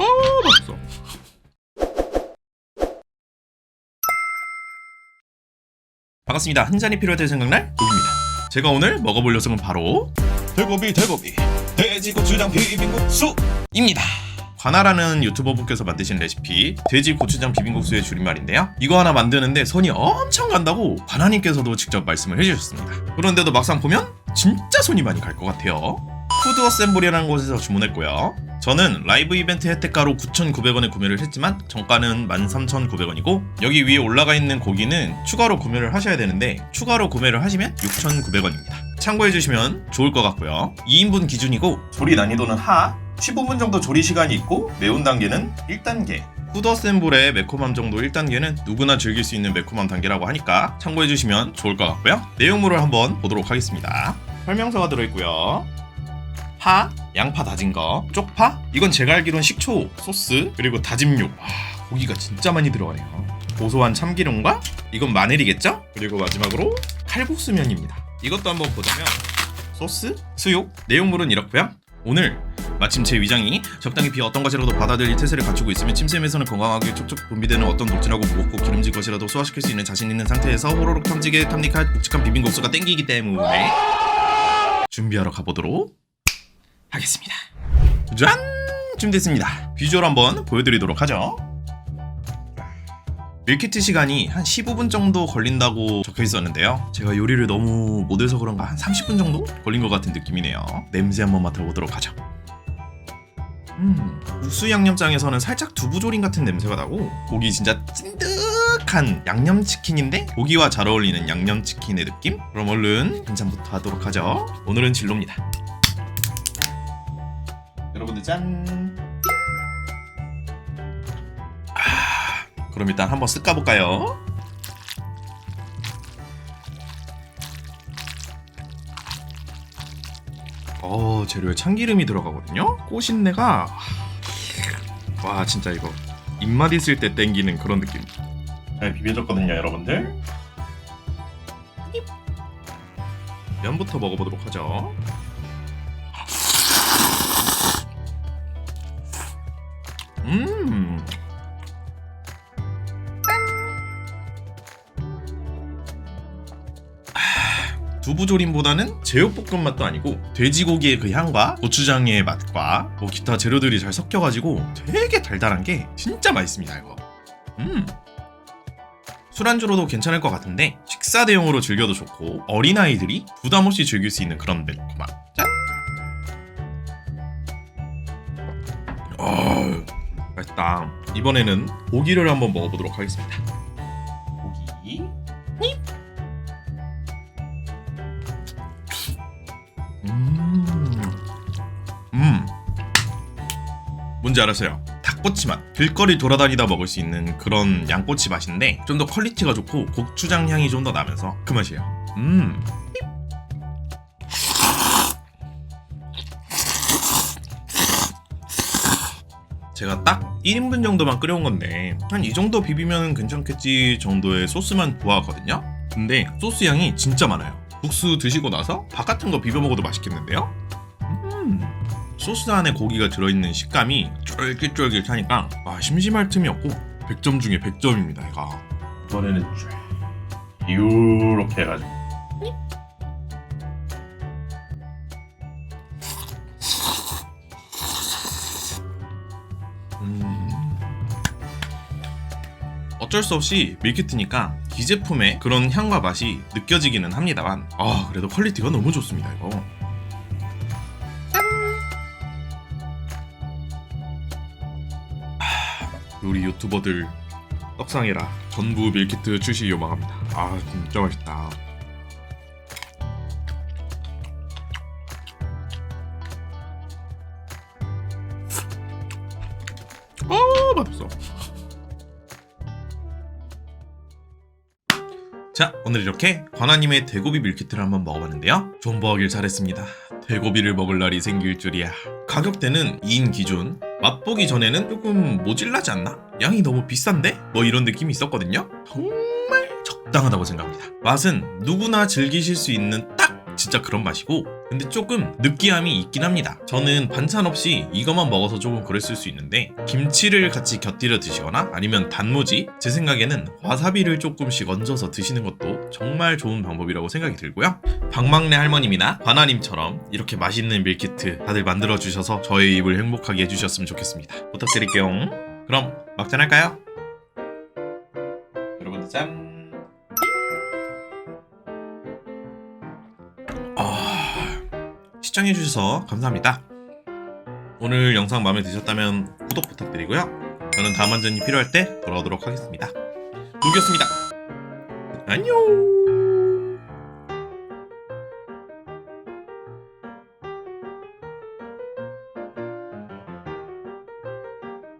아 맛있어. 반갑습니다. 한 잔이 필요할 때 생각날 고기입니다. 제가 오늘 먹어볼 녀석은 바로 대고비 대고비. 돼지고추장 비빔국수입니다. 관아라는 유튜버분께서 만드신 레시피 돼지 고추장 비빔국수의 줄임말인데요. 이거 하나 만드는데 손이 엄청 간다고 관아님께서도 직접 말씀을 해주셨습니다. 그런데도 막상 보면 진짜 손이 많이 갈 것 같아요. 푸드 어셈블이라는 곳에서 주문했고요 저는 라이브 이벤트 혜택가로 9,900원에 구매를 했지만 정가는 13,900원이고 여기 위에 올라가 있는 고기는 추가로 구매를 하셔야 되는데 추가로 구매를 하시면 6,900원입니다. 참고해 주시면 좋을 것 같고요. 2인분 기준이고 조리 난이도는 하 15분 정도 조리 시간이 있고 매운 단계는 1단계. 푸드 어셈블의 매콤함 정도 1단계는 누구나 즐길 수 있는 매콤함 단계라고 하니까 참고해 주시면 좋을 것 같고요. 내용물을 한번 보도록 하겠습니다. 설명서가 들어있고요 파, 양파 다진 거, 쪽파, 이건 제가 알기론 식초, 소스, 그리고 다짐 육. 와, 고기가 진짜 많이 들어가네요. 고소한 참기름과 이건 마늘이겠죠? 그리고 마지막으로 칼국수면입니다. 이것도 한번 보자면 소스, 수육, 내용물은 이렇고요. 오늘 마침 제 위장이 적당히 비어 어떤 것이라도 받아들일 태세를 갖추고 있으면 침샘에서는 건강하게 촉촉 분비되는 어떤 녹진하고 무겁고 기름진 것이라도 소화시킬 수 있는 자신 있는 상태에서 호로록 탐지게 탐닉할 묵직한 비빔국수가 땡기기 때문에 준비하러 가보도록 하겠습니다. 짠! 준비됐습니다. 비주얼 한번 보여드리도록 하죠. 밀키트 시간이 한 15분 정도 걸린다고 적혀 있었는데요. 제가 요리를 너무 못해서 그런가 한 30분 정도 걸린 것 같은 느낌이네요. 냄새 한번 맡아보도록 하죠. 음, 우수 양념장에서는 살짝 두부조림 같은 냄새가 나고 고기 진짜 찐득한 양념치킨인데 고기와 잘 어울리는 양념치킨의 느낌? 그럼 얼른 간장부터 하도록 하죠. 오늘은 진로입니다. 여러분들 짠. 아, 그럼 일단 한번 쓱 까 볼까요? 어 재료에 참기름이 들어가거든요. 꽃신내가 와 진짜 이거 입맛 있을 때 땡기는 그런 느낌. 잘 비벼졌거든요, 여러분들. 면부터 먹어보도록 하죠. 두부조림보다는 제육볶음 맛도 아니고 돼지고기의 그 향과 고추장의 맛과 뭐 기타 재료들이 잘 섞여가지고 되게 달달한 게 진짜 맛있습니다 이거. 음. 술안주로도 괜찮을 것 같은데 식사 대용으로 즐겨도 좋고 어린아이들이 부담 없이 즐길 수 있는 그런 매콤함. 짠. 어, 맛있다. 이번에는 고기를 한번 먹어보도록 하겠습니다. 음. 뭔지 알았어요. 닭꼬치 맛. 길거리 돌아다니다 먹을 수 있는 그런 양꼬치 맛인데 좀 더 퀄리티가 좋고 고추장 향이 좀 더 나면서 그 맛이에요. 음. 제가 딱 1인분 정도만 끓여온 건데 한 이 정도 비비면 괜찮겠지 정도의 소스만 구하거든요 근데 소스 양이 진짜 많아요 국수 드시고 나서 밥 같은 거 비벼 먹어도 맛있겠는데요? 음 소스 안에 고기가 들어있는 식감이 쫄깃쫄깃하니까 아 심심할 틈이 없고 100점 중에 100점입니다 이거. 이번에는 쫙 이렇게 해가지고. 음. 어쩔 수 없이 밀키트니까 기제품의 그런 향과 맛이 느껴지기는 합니다만 아 그래도 퀄리티가 너무 좋습니다 이거 우리 유튜버들 떡상해라 전부 밀키트 출시 요망합니다. 아 진짜 맛있다. 아 맛있어. 자 오늘 이렇게 관아님의 대고비 밀키트를 한번 먹어봤는데요. 존버하길 잘했습니다. 대고비를 먹을 날이 생길 줄이야. 가격대는 2인 기준 맛보기 전에는 조금 모질라지 않나? 양이 너무 비싼데? 뭐 이런 느낌이 있었거든요 정말 적당하다고 생각합니다 맛은 누구나 즐기실 수 있는 딱 진짜 그런 맛이고 근데 조금 느끼함이 있긴 합니다. 저는 반찬 없이 이것만 먹어서 조금 그랬을 수 있는데 김치를 같이 곁들여 드시거나 아니면 단무지 제 생각에는 와사비를 조금씩 얹어서 드시는 것도 정말 좋은 방법이라고 생각이 들고요. 박막내 할머님이나 바나님처럼 이렇게 맛있는 밀키트 다들 만들어 주셔서 저의 입을 행복하게 해주셨으면 좋겠습니다. 부탁드릴게요. 그럼 막잔 할까요? 여러분들 짠. 아, 시청해주셔서 감사합니다. 오늘 영상 마음에 드셨다면 구독 부탁드리고요. 저는 다음 완전히 필요할 때 돌아오도록 하겠습니다. 누겼습니다. 안녕!